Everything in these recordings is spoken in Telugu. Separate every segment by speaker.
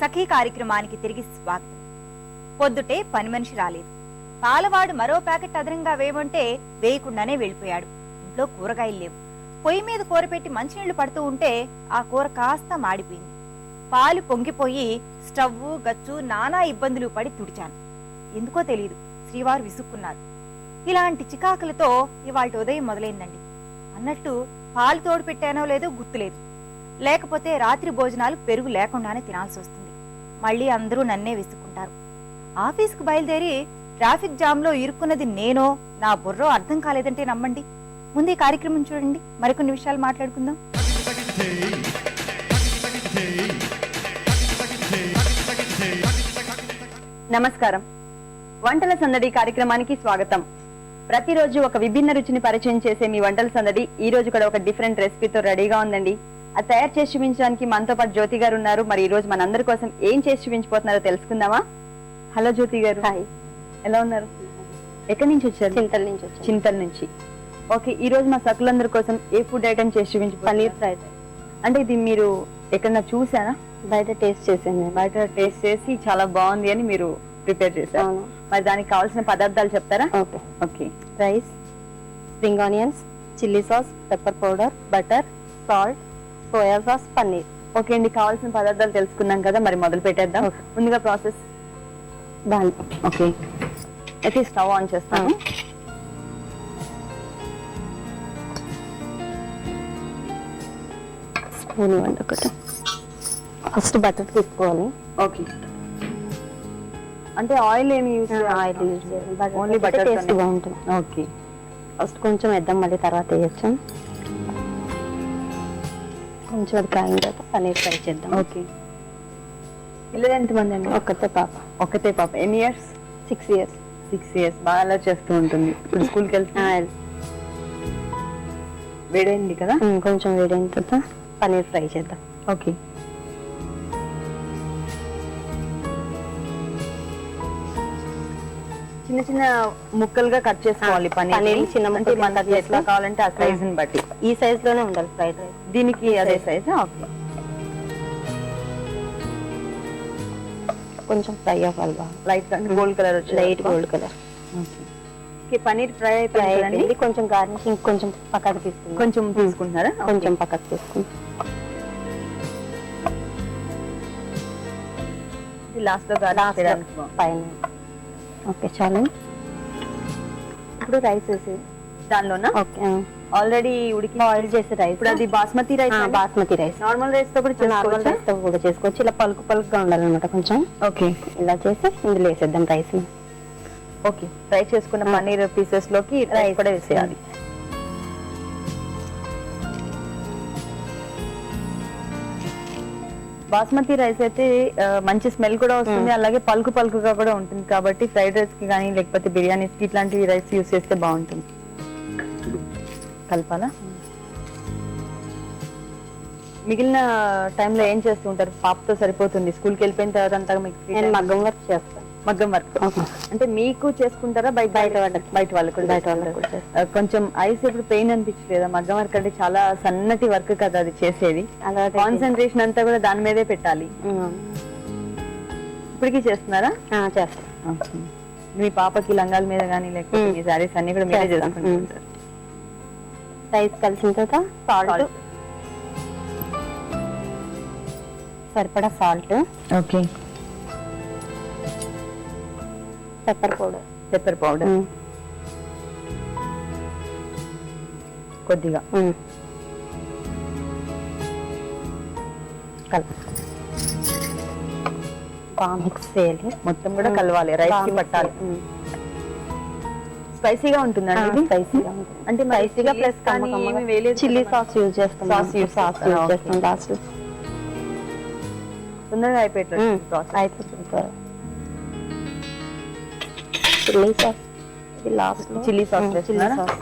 Speaker 1: సఖీ కార్యక్రమానికి తిరిగి స్వాగతం. పొద్దుటే పని మనిషి రాలేదు. పాలవాడు మరో ప్యాకెట్ అదనంగా వేయమంటే వేయకుండానే వెళ్ళిపోయాడు. ఇంట్లో కూరగాయలు లేవు. పొయ్యి మీద కూర పెట్టి మంచినీళ్ళు పడుతూ ఉంటే ఆ కూర కాస్త మాడిపోయింది. పాలు పొంగిపోయి స్టవ్వు గచ్చు నానా ఇబ్బందులు పడి తుడిచాను. ఎందుకో తెలియదు శ్రీవారు విసుక్కున్నారు. ఇలాంటి చికాకులతో ఇవాళ ఉదయం మొదలైందండి. అన్నట్టు పాలు తోడు పెట్టానో లేదో గుర్తులేదు. లేకపోతే రాత్రి భోజనాలు పెరుగు లేకుండానే తినాల్సి వస్తుంది మళ్ళీ అందరూ నన్నే విసుక్కుంటారు. ఆఫీస్కు బయలుదేరి ట్రాఫిక్ జామ్లో ఇరుక్కున్నది నేనో నా బుర్రో అర్థం కాలేదంటే నమ్మండి. ముందు ఈ కార్యక్రమం చూడండి. మరికొన్ని విషయాలు మాట్లాడుకుందాం.
Speaker 2: నమస్కారం. వంటల సందడి కార్యక్రమానికి స్వాగతం. ప్రతిరోజు ఒక విభిన్న రుచిని పరిచయం చేసే మీ వంటల సందడి ఈ రోజు కూడా ఒక డిఫరెంట్ రెసిపీతో రెడీగా ఉందండి. అది తయారు చేసి చూపించడానికి మనతో పాటు జ్యోతి గారు ఉన్నారు. మరి ఈ రోజు మనందరి కోసం ఏం చేసి చూపించబోతున్నారో తెలుసుకుందామా? హలో జ్యోతి గారు. హాయ్. ఎలా ఉన్నారు? ఎక్కడి నుంచి వచ్చారు?
Speaker 3: చింతల నుంచి వచ్చాను.
Speaker 2: చింతల నుంచి. ఓకే ఈ రోజు మా సకులందరి కోసం ఏ ఫుడ్ ఐటమ్ చేసి చూపించు
Speaker 3: పన్నీర్ ఫ్రైడ్
Speaker 2: అంటే ఇది మీరు ఎక్కడన్నా చూసారా?
Speaker 3: బయట టేస్ట్ చేసాను
Speaker 2: బయట టేస్ట్ చేసి చాలా బాగుంది అని మీరు ప్రిపేర్ చేశారు. మరి దానికి కావాల్సిన పదార్థాలు చెప్తారా?
Speaker 3: Okay.
Speaker 2: Okay.
Speaker 3: Rice spring onions chilli sauce pepper powder butter salt soya sauce paneer.
Speaker 2: Okay అండి కావాల్సిన పదార్థాలు తెలుసుకున్నాం కదా మరి మొదలు పెట్టేద్దాం. ముందుగా ప్రాసెస్
Speaker 3: దాని
Speaker 2: ఓకే. అయితే స్టవ్ ఆన్ చేస్తాను.
Speaker 3: స్పూన్ ఇవ్వండి ఒకటి ఫస్ట్ బటర్ తీసుకోవాలి.
Speaker 2: ఓకే. అంటే ఆయిల్ ఏమి యూజ్
Speaker 3: ఆయిల్ యూజ్ చేయాలి.
Speaker 2: Only butter
Speaker 3: taste. బాగుంటుంది.
Speaker 2: ఓకే.
Speaker 3: ఫస్ట్ కొంచెం వేద్దాం మళ్ళీ తర్వాత వేయచ్చు. కొంచెం అది కాయిన తర్వాత పన్నీర్ ఫ్రై చేద్దాం.
Speaker 2: ఓకే. పిల్లలు ఎంతమంది అండి?
Speaker 3: ఒక్కతే పాప.
Speaker 2: ఒకతే పాప. ఎన్ని years
Speaker 3: six years
Speaker 2: six years బాగా అలా చేస్తూ ఉంటుంది. ఇప్పుడు స్కూల్కి వెళ్తే? వేడైంది కదా?
Speaker 3: కొంచెం వేడైన తర్వాత పన్నీర్ ఫ్రై చేద్దాం.
Speaker 2: ఓకే. చిన్న చిన్న ముక్కలుగా కట్ చేసుకోవాలి పన్నీర్
Speaker 3: చిన్న
Speaker 2: ఎట్లా
Speaker 3: చేసి-
Speaker 2: కావాలంటే ఆ సైజ్ని బట్టి.
Speaker 3: ఈ సైజ్లోనే ఉండాలి ఫ్రైడ్ రైస్
Speaker 2: దీనికి అదే సైజ్ ఓకే.
Speaker 3: కొంచెం ఫ్రై అవ్వాలి బాగా.
Speaker 2: లైట్ గోల్డ్ కలర్ వచ్చి
Speaker 3: light gold colour
Speaker 2: okay. Paneer fry అయిపోయింది
Speaker 3: కొంచెం గార్నిషింగ్ కొంచెం పక్కకు తీసుకుందాం.
Speaker 2: కొంచెం తీసుకుంటున్నారా?
Speaker 3: కొంచెం పక్కకు తీసుకుందాం.
Speaker 2: లాస్ట్లో గార్నిష్.
Speaker 3: పైన. ఓకే చాలు. ఇప్పుడు రైస్ వేసి
Speaker 2: దానిలోనా?
Speaker 3: ఓకే
Speaker 2: ఆల్రెడీ ఉడికి
Speaker 3: బాయిల్ చేసి రైస్
Speaker 2: ఇప్పుడు అది basmati rice
Speaker 3: basmati rice.
Speaker 2: Normal రైస్తో కూడా
Speaker 3: నార్మల్
Speaker 2: చేసుకోవచ్చా?
Speaker 3: రైస్తో కూడా చేసుకోవచ్చు. ఇలా పలుకు పలుకుగా ఉండాలన్నమాట కొంచెం.
Speaker 2: ఓకే.
Speaker 3: ఇలా చేసి ఇందులో వేసేద్దాం రైస్
Speaker 2: ఓకే. ఫ్రై చేసుకున్న పన్నీర్ పీసెస్లోకి రైస్ కూడా వేసేయాలి. బాస్మతి రైస్ అయితే మంచి స్మెల్ కూడా వస్తుంది. అలాగే పలుకు పలుకుగా కూడా ఉంటుంది కాబట్టి ఫ్రైడ్ రైస్కి కానీ లేకపోతే బిర్యానీస్కి ఇట్లాంటి రైస్ యూస్ చేస్తే బాగుంటుంది. కలపాలా? మిగిలిన టైంలో ఏం చేస్తూ ఉంటారు? పాపతో సరిపోతుంది. స్కూల్కి వెళ్ళిపోయిన తర్వాత అంతా మీకు?
Speaker 3: మగ్గం వర్క్ చేస్తాను.
Speaker 2: మగ్గం వర్క్. అంటే మీకు చేసుకుంటారా? బయట
Speaker 3: బయట వాళ్ళకి.
Speaker 2: బయట వాళ్ళకి
Speaker 3: బయట వాళ్ళకి
Speaker 2: కొంచెం ఐస్ ఇప్పుడు పెయిన్ అనిపించలేదా మగ్గం వర్క్ అంటే చాలా సన్నటి వర్క్ కదా అది చేసేది. కాన్సన్ట్రేషన్ అంతా కూడా దాని మీదే పెట్టాలి. ఇప్పటికీ చేస్తున్నారా?
Speaker 3: ఆ, చేస్తాను
Speaker 2: మీ పాపకి లంగాల మీద కానీ లేకపోతే. మీ సారీస్ అన్ని కూడా మీరే
Speaker 3: చేస్తాం.
Speaker 2: చేసుకుంటారు.
Speaker 3: రైస్ కలిసిన తర్వాత సాల్ట్. సరిపడా salt
Speaker 2: okay.
Speaker 3: Pepper powder
Speaker 2: pepper powder కొద్దిగా.
Speaker 3: కలుపు బాగా మిక్స్ చేయాలి.
Speaker 2: మొత్తం కూడా కలవాలి. రైస్కి పట్టాలి. స్పైసీగా ఉంటుందండి ఇది?
Speaker 3: స్పైసీగా ఉంటుంది.
Speaker 2: అంటే
Speaker 3: స్పైసీగా ప్లస్
Speaker 2: కానీ
Speaker 3: చిల్లీ సాస్ యూజ్ చేస్తాం.
Speaker 2: Sauce use
Speaker 3: sauce? యూజ్ చేస్తాం. లాస్ట్
Speaker 2: తొందరగా అయిపోయేటట్టు
Speaker 3: అయిపోతుంది. చిల్లీ సాస్ ఇది last
Speaker 2: Chilli sauce
Speaker 3: chilli? Sauce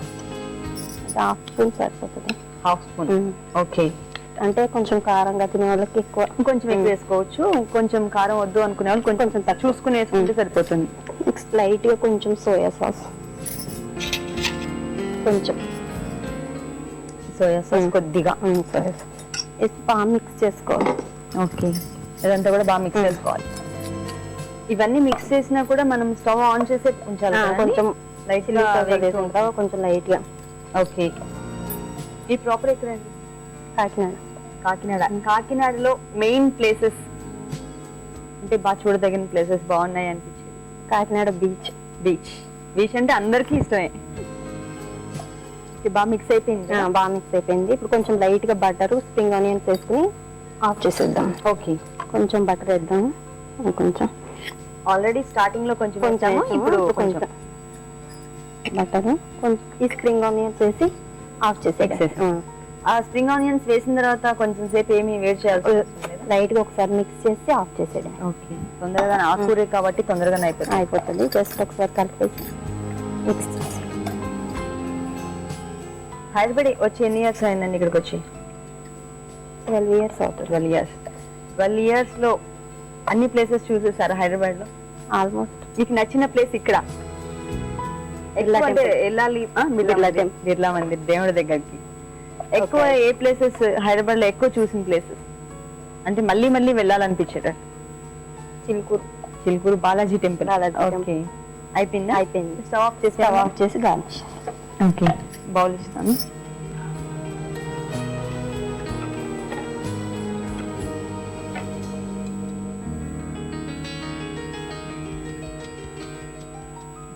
Speaker 3: half spoon సరిపోతుంది.
Speaker 2: Half spoon. ఓకే
Speaker 3: అంటే కొంచెం కారంగా తినే వాళ్ళకి ఎక్కువ
Speaker 2: కొంచెం ఎక్కువ వేసుకోవచ్చు. కొంచెం కారం వద్దు అనుకునే వాళ్ళు కొంచెం
Speaker 3: కొంచెం.
Speaker 2: చూసుకుని వేసుకుంటే సరిపోతుంది.
Speaker 3: లైట్గా కొంచెం సోయా సాస్ కొంచెం.
Speaker 2: సోయా సాస్
Speaker 3: మ్మ్.
Speaker 2: కొద్దిగా.
Speaker 3: సోయా సాస్ బాగా మిక్స్ చేసుకోవాలి.
Speaker 2: ఓకే ఇదంతా కూడా బాగా మిక్స్ చేసుకోవాలి. ఇవన్నీ మిక్స్ చేసినా కూడా మనం స్టవ్ ఆన్ చేసే ఉంచాలి?
Speaker 3: కొంచెం లైట్గా కొంచెం లైట్గా.
Speaker 2: ఓకే ఈ ప్రాపర్ ఎక్కడండి?
Speaker 3: కాకినాడ.
Speaker 2: కాకినాడ. కాకినాడలో మెయిన్ ప్లేసెస్ అంటే బాగా చూడదగిన ప్లేసెస్ బాగున్నాయి అనిపించింది.
Speaker 3: కాకినాడ బీచ్
Speaker 2: బీచ్ బీచ్ అంటే అందరికీ ఇష్టమే. బాగా మిక్స్ అయిపోయింది?
Speaker 3: బాగా మిక్స్ అయిపోయింది. ఇప్పుడు కొంచెం లైట్గా బటర్ స్ప్రింగ్ ఆనియన్స్ వేసుకుని ఆఫ్ చేసేద్దాం.
Speaker 2: ఓకే
Speaker 3: కొంచెం బటర్ వేద్దాం. కొంచెం.
Speaker 2: ఆల్రెడీ స్టార్టింగ్లో కొంచెం
Speaker 3: కొంచెం
Speaker 2: ఇప్పుడు కొంచెం
Speaker 3: బటర్ కొంచెం ఈ స్ప్రింగ్ ఆనియన్స్ వేసి ఆఫ్
Speaker 2: వేసేసాం. ఆ. స్ప్రింగ్ ఆనియన్స్ వేసిన తర్వాత కొంచెం సేపు ఏమి వేడి చేయాల్సి
Speaker 3: లైట్గా ఒకసారి మిక్స్ చేసి ఆఫ్ చేసేయడం.
Speaker 2: ఓకే తొందరగా ఆకూరే కాబట్టి తొందరగానే అయిపోతుంది.
Speaker 3: అయిపోతుంది. జస్ట్ ఒకసారి కలిపేసి మిక్స్ చేసి.
Speaker 2: హైదరాబాద్ వచ్చి ఎన్ని ఇయర్స్ అయిందండి ఇక్కడికి వచ్చి?
Speaker 3: ట్వెల్వ్ ఇయర్స్ అవుతుంది.
Speaker 2: ట్వెల్వ్ ఇయర్స్ ట్వెల్వ్ ఇయర్స్లో అన్ని ప్లేసెస్ చూసేసారా హైదరాబాద్లో
Speaker 3: ఆల్మోస్ట్.
Speaker 2: మీకు నచ్చిన ప్లేస్ ఇక్కడ. వెళ్ళాలి బిర్లా మందిర్. దేవుడి దగ్గరికి. ఎక్కువ. ఏ ప్లేసెస్ హైదరాబాద్లో ఎక్కువ చూసిన ప్లేసెస్ అంటే మళ్ళీ మళ్ళీ వెళ్ళాలనిపించేట
Speaker 3: Chilukuru.
Speaker 2: Chilkur Balaji temple okay. అయిపోయిందా?
Speaker 3: అయిపోయింది.
Speaker 2: స్టవ్ ఆఫ్ చేసి
Speaker 3: స్టవ్ ఆఫ్ చేసి గార్నిష్
Speaker 2: ఓకే. బౌల్ ఇస్తాను.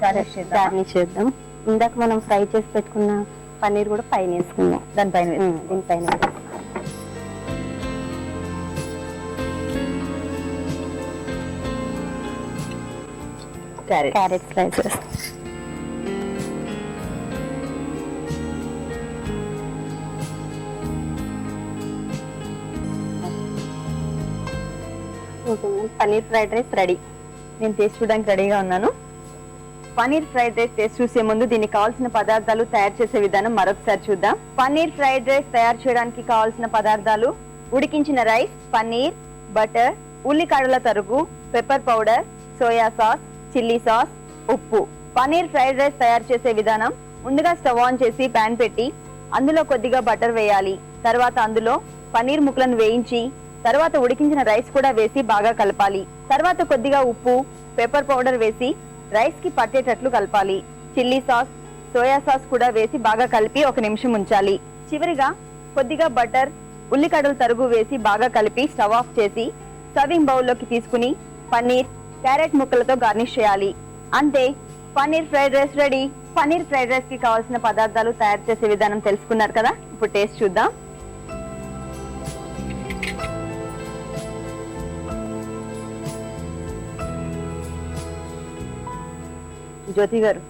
Speaker 3: గార్నిష్ చేద్దాం. ఇందాక మనం ఫ్రై చేసి పెట్టుకున్న పన్నీర్ కూడా పైన వేసుకుందాం.
Speaker 2: దానిపైన
Speaker 3: దీనిపైన
Speaker 2: carrot
Speaker 3: slices paneer fried rice ready.
Speaker 2: నేను టేస్ట్ చూడడానికి రెడీగా ఉన్నాను. పన్నీర్ ఫ్రైడ్ రైస్ టేస్ట్ చూసే ముందు దీనికి కావాల్సిన పదార్థాలు తయారు చేసే విధానం మరొకసారి చూద్దాం. పన్నీర్ ఫ్రైడ్ రైస్ తయారు చేయడానికి కావాల్సిన పదార్థాలు ఉడికించిన రైస్ పన్నీర్ బటర్ ఉల్లికాడల తరుగు pepper powder soya sauce chilli sauce ఉప్పు. పన్నీర్ ఫ్రైడ్ రైస్ తయారు చేసే విధానం ముందుగా స్టవ్ ఆన్ చేసి పాన్ పెట్టి అందులో కొద్దిగా బటర్ వేయాలి. తర్వాత అందులో పన్నీర్ ముక్కలను వేయించి తర్వాత ఉడికించిన రైస్ కూడా వేసి బాగా కలపాలి. తర్వాత కొద్దిగా ఉప్పు పెప్పర్ పౌడర్ వేసి రైస్కి పట్టేటట్లు కలపాలి. చిల్లీ సాస్ సోయా సాస్ కూడా వేసి బాగా కలిపి ఒక నిమిషం ఉంచాలి. చివరిగా కొద్దిగా బటర్ ఉల్లికడలు తరుగు వేసి బాగా కలిపి స్టవ్ ఆఫ్ చేసి సర్వింగ్ బౌల్లోకి తీసుకుని పన్నీర్ క్యారెట్ ముక్కలతో గార్నిష్ చేయాలి. అంతే paneer fried rice ready. Paneer fried రైస్కి కావాల్సిన పదార్థాలు తయారు చేసే విధానం తెలుసుకున్నారు కదా? ఇప్పుడు టేస్ట్ చూద్దాం. జ్యోతి గారు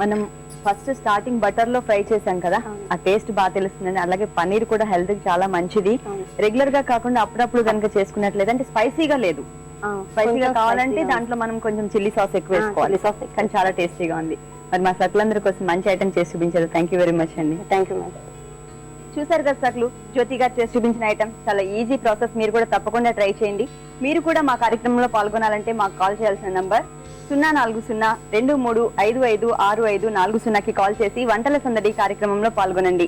Speaker 2: మనం ఫస్ట్ స్టార్టింగ్ బటర్లో ఫ్రై చేసాం కదా. ఆ టేస్ట్ బాగా తెలుస్తుందండి. అలాగే పన్నీర్ కూడా హెల్త్కి చాలా మంచిది. రెగ్యులర్గా కాకుండా అప్పుడప్పుడు కనుక చేసుకున్నట్లయితే అంటే స్పైసీగా లేదు. స్పైసీగా కావాలంటే దాంట్లో మనం కొంచెం చిల్లీ సాస్ ఎక్కువ వేసుకోవాలి.
Speaker 3: ఎక్కువ.
Speaker 2: కానీ చాలా టేస్టీగా ఉంది. మరి మా సకులందరి కోసం మంచి ఐటమ్ చేసి చూపించారు. థ్యాంక్ యూ వెరీ మచ్ అండి.
Speaker 3: థ్యాంక్ యూ మేడం
Speaker 2: చూసారు కదా సక్లు జ్యోతి గారు చేసి చూపించిన ఐటమ్ చాలా ఈజీ ప్రాసెస్ మీరు కూడా తప్పకుండా ట్రై చేయండి. మీరు కూడా మా కార్యక్రమంలో పాల్గొనాలంటే మాకు కాల్ చేయాల్సిన నంబర్ సున్నా నాలుగు సున్నా రెండు మూడు ఐదు ఐదు ఆరు ఐదు నాలుగు సున్నాకి కాల్ చేసి వంటల సందడి కార్యక్రమంలో పాల్గొనండి.